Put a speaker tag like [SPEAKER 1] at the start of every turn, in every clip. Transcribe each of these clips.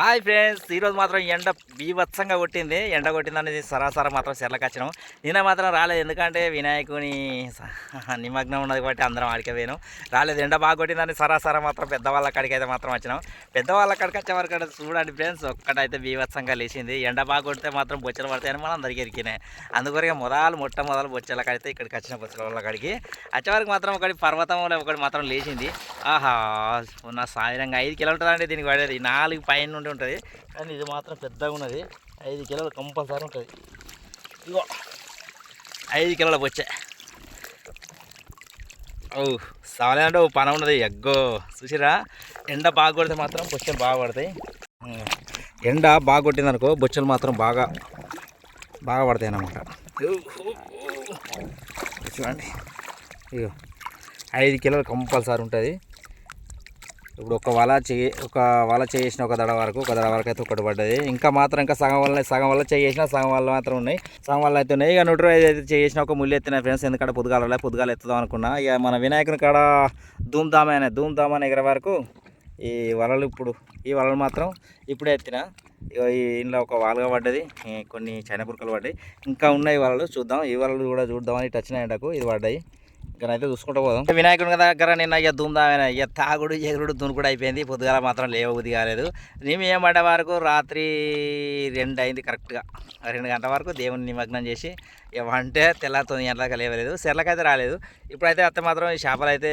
[SPEAKER 1] Hi friends ఈరోజు మాత్రం ఎండ బీభత్సంగా కొట్టింది. ఎండ కొట్టిందనేది సరాసర మాత్రం చెర్లకు వచ్చినాం. నిన్న మాత్రం రాలేదు. ఎందుకంటే వినాయకుని నిమగ్నం ఉన్నది కాబట్టి అందరం ఆడికే పోయినాం. రాలేదు. ఎండ బాగా కొట్టిందని సరాసరా మాత్రం పెద్దవాళ్ళ కాడికి అయితే మాత్రం వచ్చినాం. పెద్దవాళ్ళ కాడికి వచ్చే వరకు అయితే చూడండి ఫ్రెండ్స్ ఒక్కటైతే బీభత్సంగా లేచింది. ఎండ బాగా కొడితే మాత్రం బొచ్చలు పడతాయని మనం అందరికీ ఎరికినాయి. అందుకొరకే మొదలు మొట్టమొదలు బొచ్చల కాడితే ఇక్కడికి వచ్చిన బొచ్చల వాళ్ళ కాడికి. వచ్చే వరకు మాత్రం ఒకటి పర్వతం ఒకటి మాత్రం లేచింది. ఆహా ఉన్న సాయంత్రం ఐదు కిలోమీటర్లు అంటే దీనికి పడేది. నాలుగు పైన నుండి ఉంటుంది. కానీ ఇది మాత్రం పెద్దగా ఉన్నది. ఐదు కిలోలు కంపల్సరీ ఉంటుంది. ఇగో ఐదు కిలోల బొచ్చే. ఓ సావాలంటే ఓ పని ఉన్నది. ఎగ్గో చూసిరా ఎండ బాగా కొడితే మాత్రం బొచ్చలు బాగా పడతాయి. ఎండ బాగా కొట్టింది అనుకో బొచ్చలు మాత్రం బాగా బాగా పడతాయి అన్నమాట. చూడండి. ఇగో ఐదు కిలోలు కంపల్సరీ ఉంటుంది. ఇప్పుడు ఒక వల చేయి ఒక వల చేసిన ఒక దడ వరకు ఒక దడ వరకు అయితే ఒకటి పడ్డది. ఇంకా మాత్రం ఇంకా సగం వల్ల సగం వల్ల చేసిన సగం వల్ల మాత్రం ఉన్నాయి. సగం వల్ల అయితే ఉన్నాయి. ఇక నూట అయితే చేసిన ఒక ముళ్ళు ఎత్తిన ఫ్రెండ్స్ ఎందుకంటే పొద్దుగాల పొద్దుగాల ఎత్తుదాం అనుకున్నా. ఇక మన వినాయకుని కాడ ధూమ్ అనే ధూమ్ అనే ఎగర వరకు ఈ వలలు ఇప్పుడు ఈ వలలు మాత్రం ఇప్పుడే ఎత్తిన. ఈ ఇంట్లో ఒక వాలుగా పడ్డది. కొన్ని చైనా పురుకలు పడ్డాయి. ఇంకా ఉన్నాయి వలలు చూద్దాం. ఈ వలలు కూడా చూద్దామని ఇటు వచ్చినాయి నాకు ఇది పడ్డాయి. ఇక్కడ అయితే చూసుకుంటూ పోదాం. వినాయకుడి దగ్గర నిన్న ఇక దుమ్దామైన ఇక తాగుడు ఎగురుడు దునుకుడు అయిపోయింది. పొద్దుగాల మాత్రం లేవబుద్ధి కాలేదు. మేము ఏం పడ్డ వరకు రాత్రి రెండు అయింది కరెక్ట్గా రెండు గంటల వరకు దేవుని నిమగ్నం చేసి ఇవంటే వంటే తెల్ల తొమ్మిది గంటలకు లేవలేదు. సెర్లకైతే రాలేదు. ఇప్పుడైతే అత్త మాత్రం ఈ చేపలు అయితే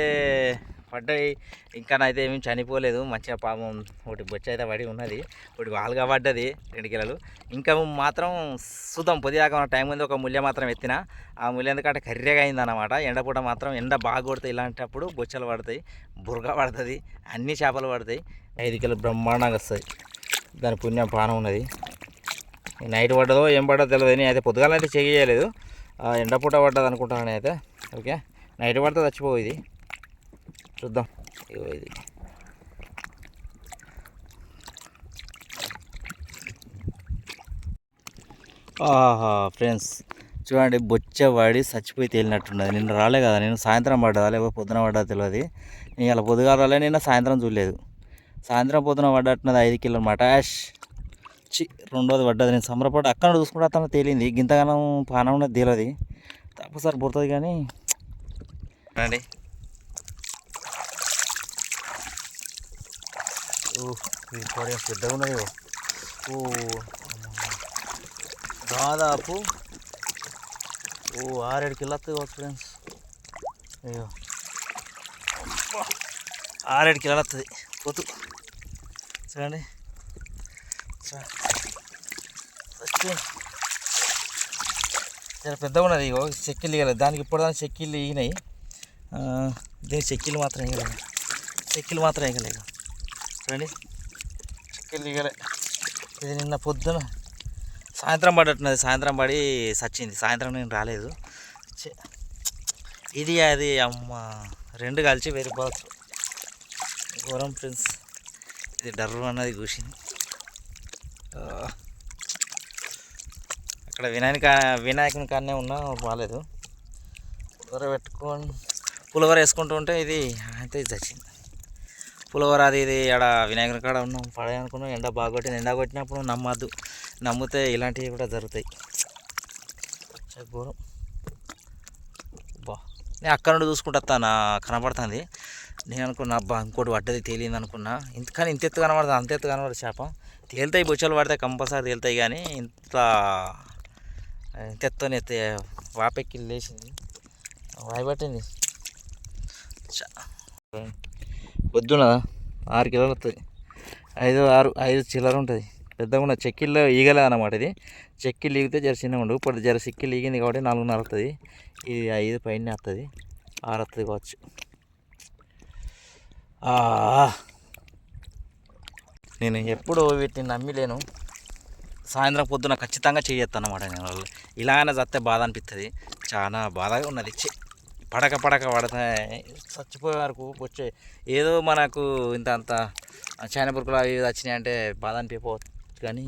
[SPEAKER 1] పడ్డాయి. ఇంకా అయితే ఏమీ చనిపోలేదు. మంచిగా పాపం ఒకటి బొచ్చ అయితే పడి ఉన్నది. ఒకటి వాలుగా పడ్డది రెండు కిలోలు. ఇంకా మాత్రం సుతం పొద్దుదాకా టైం ఉంది ఒక ముల్య మాత్రం ఎత్తిన. ఆ ముల్య ఎందుకంటే కర్రెగా అయింది అనమాట ఎండపూట మాత్రం ఎండ బాగా కొడతాయి. ఇలాంటప్పుడు బొచ్చలు పడతాయి బురగ పడుతుంది అన్ని చేపలు పడతాయి. ఐదు కిలో బ్రహ్మాండంగా వస్తాయి. దాని పుణ్యం పానం ఉన్నది. నైట్ పడ్డదో ఏం పడ్డదో తెలియదు నేను అయితే పొద్దుగాల అయితే చేయలేదు. ఎండపూట పడ్డది అనుకుంటాను అయితే ఓకే? నైట్ పడితే చచ్చిపోవు ఇది. చూద్దాం. ఇగో ఇది. ఆహా ఫ్రెండ్స్ చూడండి బొచ్చవాడి చచ్చిపోయి తేలినట్టున్నది. నిన్న రాలే కదా నేను సాయంత్రం పడ్డదా లేకపోతే పొద్దున పడ్డా తెలియదు నేను ఇలా పొద్దుగా రాలే నిన్న సాయంత్రం చూడలేదు. సాయంత్రం పొద్దున పడ్డట్టున్నది ఐదు కిలోలు మటాష్ చి రెండోది పడ్డది. నేను సంబరపడి అక్కడ చూసుకుంటే అతను తేలింది. గింతగానం పానం ఉన్నది తేలది. తప్పసారి పుడుతుంది కానీ. రండి. ఈ కోడి పెద్దగా ఉన్నది ఓ. దాదాపు uh, ఓ ఆరేడు కిలోత్తు వస్తుంది కావచ్చు ఫ్రెండ్స్ అయ్యో. ఆరేడు కిలోలు వస్తుంది పోతు. చూడండి. చాలా పెద్దగా ఉన్నది ఇగో చెక్కిళ్ళు ఇవ్వలేదు దానికి ఇప్పుడు దానికి చెక్కిళ్ళు ఇగినాయి దీనికి చెక్కిళ్ళు మాత్రం ఇవ్వలేదు చెక్కిళ్ళు మాత్రం ఇవ్వలేదు చూడండి. చెక్కిళ్ళు ఇది నిన్న పొద్దున సాయంత్రం పడట్టున్నది సాయంత్రం పడి సచ్చింది. సాయంత్రం నేను రాలేదు. ఇది అది అమ్మ. రెండు కలిసి వెళ్ళిపోవచ్చు ఘోరం ఫ్రెండ్స్. ఇది డర్రు అన్నది కూసింది. అక్కడ వినాయక వినాయకుని కాడనే ఉన్నా బాగాలేదు కూర పెట్టుకొని పులిహోర వేసుకుంటూ ఉంటే ఇది అయితే ఇది చచ్చింది పులిహోర అది ఇది ఆడ వినాయకుని కాడ ఉన్నాం. పడే అనుకున్నాం. ఎండ బాగా కొట్టింది. ఎండ కొట్టినప్పుడు నమ్మద్దు. నమ్మితే ఇలాంటివి కూడా జరుగుతాయి. చాలా ఘోరం బా. నేను అక్కడ నుండి చూసుకుంటా నా కనపడుతుంది నేను అనుకున్నా అబ్బా ఇంకోటి పడ్డది తేలింది అనుకున్నా. ఇంత కానీ ఇంత ఎత్తు కనబడుతుంది అంత ఎత్తు కనబడదు చేప తేలుతాయి బొచ్చలు పడితే కంపల్సరీ తేలుతాయి కానీ ఇంత ఇంత ఎత్తుని ఎత్తే వాపెక్కి లేచింది. వాయిపట్టింది పొద్దున ఆరు కిలోలు వస్తుంది ఐదు ఆరు ఐదు చిల్లర ఉంటుంది. పెద్దగా ఉన్న చెక్కిళ్ళు ఈగలే అన్నమాట ఇది. చెక్కిళ్ళు ఈగితే జర చిన్నగా ఉండవు. ఇప్పుడు జర చెక్కిళ్ళు ఈగింది కాబట్టి నాలుగున్నర వస్తుంది ఇది ఐదు పైన వస్తుంది ఆరు వస్తుంది కావచ్చు. నేను ఎప్పుడు వీటిని నమ్మిలేను. సాయంత్రం పొద్దున ఖచ్చితంగా చేయొస్తాను అన్నమాట నేను. వాళ్ళు అయినా చస్తే బాధ అనిపిస్తుంది చాలా బాధగా ఉన్నది. పడక పడక పడతాయి చచ్చిపోయే వరకు వచ్చే ఏదో మనకు ఇంత అంత చైనపురుకులు అవి ఇవి వచ్చినాయి అంటే బాధ అనిపించవచ్చు కానీ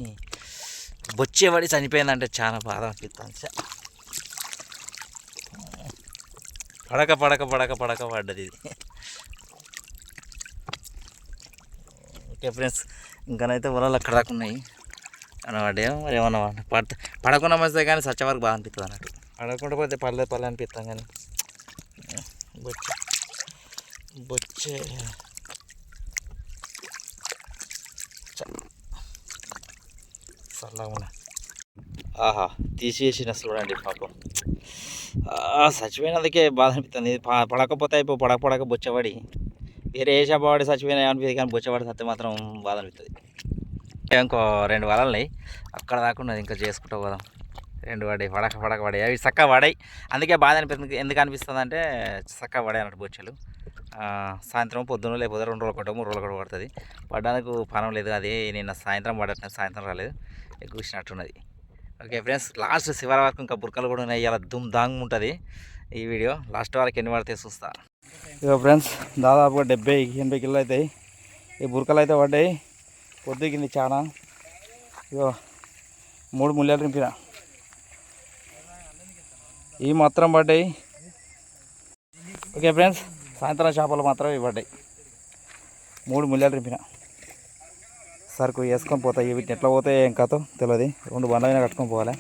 [SPEAKER 1] బొచ్చే పడి చనిపోయిందంటే చాలా బాధ అనిపిస్తుంది. పడక పడక పడక పడక పడ్డది ఇది. ఓకే ఫ్రెండ్స్ ఇంకానైతే వలలు అక్కడ దాకా ఉన్నాయి. అనవాడేమో మరి ఏమన్నా పడ పడకుండా మంచిదే కానీ సచ్చ వరకు బాగా అనిపిస్తుంది అన్నట్టు పడకుండా పోతే పర్లేదు పర్లేదు అనిపిస్తాం కానీ. బొచ్చే. బొచ్చే. చల్లగా ఉన్నా. ఆహా తీసివేసిన చూడండి పాపం. చచ్చిపోయినందుకే బాధ అనిపిస్తుంది. పడకపోతే అయిపో పడక పడక బొచ్చబడి వేరే ఏ చేప పడి చచ్చిపోయినా అనిపిస్తుంది కానీ బొచ్చబడి సత్తే మాత్రం బాధ అనిపిస్తుంది ఇంకో రెండు వలలు ఉన్నాయి అక్కడ దాకా ఉన్నది ఇంకా చేసుకుంటూ పోదాం. రెండు పడాయి పడక పడక పడాయి అవి చక్కగా పడాయి అందుకే బాధ అనిపిస్తుంది. ఎందుకు అనిపిస్తుంది అంటే చక్కగా పడాయి అన్నట్టు బొచ్చలు. సాయంత్రం పొద్దున్న లేకపోతే రెండు రోజులు ఒకటో మూడు రోజులు ఒకటి పడుతుంది. పడడానికి పనం లేదు. అది నిన్న సాయంత్రం పడట్లేదు సాయంత్రం రాలేదు. ఎక్కువచ్చినట్టున్నది ఓకే ఫ్రెండ్స్ లాస్ట్ శివర వరకు ఇంకా బుర్కలు కూడా ఉన్నాయి. ఇలా దుమ్ దాంగ్ ఉంటుంది ఈ వీడియో. లాస్ట్ వరకు ఎన్ని పడితే చూస్తా. ఇక ఫ్రెండ్స్ దాదాపుగా డెబ్బై ఎనభై కిలో అవుతాయి ఈ బురకలు అయితే పడ్డాయి. పొద్దుకింది చాలా ఇగో మూడు ముళ్ళలు రింపిన ఇవి మాత్రం పడ్డాయి. ఓకే ఫ్రెండ్స్ సాయంత్రం చేపలు మాత్రం ఇవి పడ్డాయి. మూడు ముళ్ళలు రింపిన. సరుకు వేసుకొని పోతాయి. వీటిని ఎట్లా పోతాయి ఏం కాదు తెలియదు రెండు బండ్ల కట్టుకొని పోవాలి?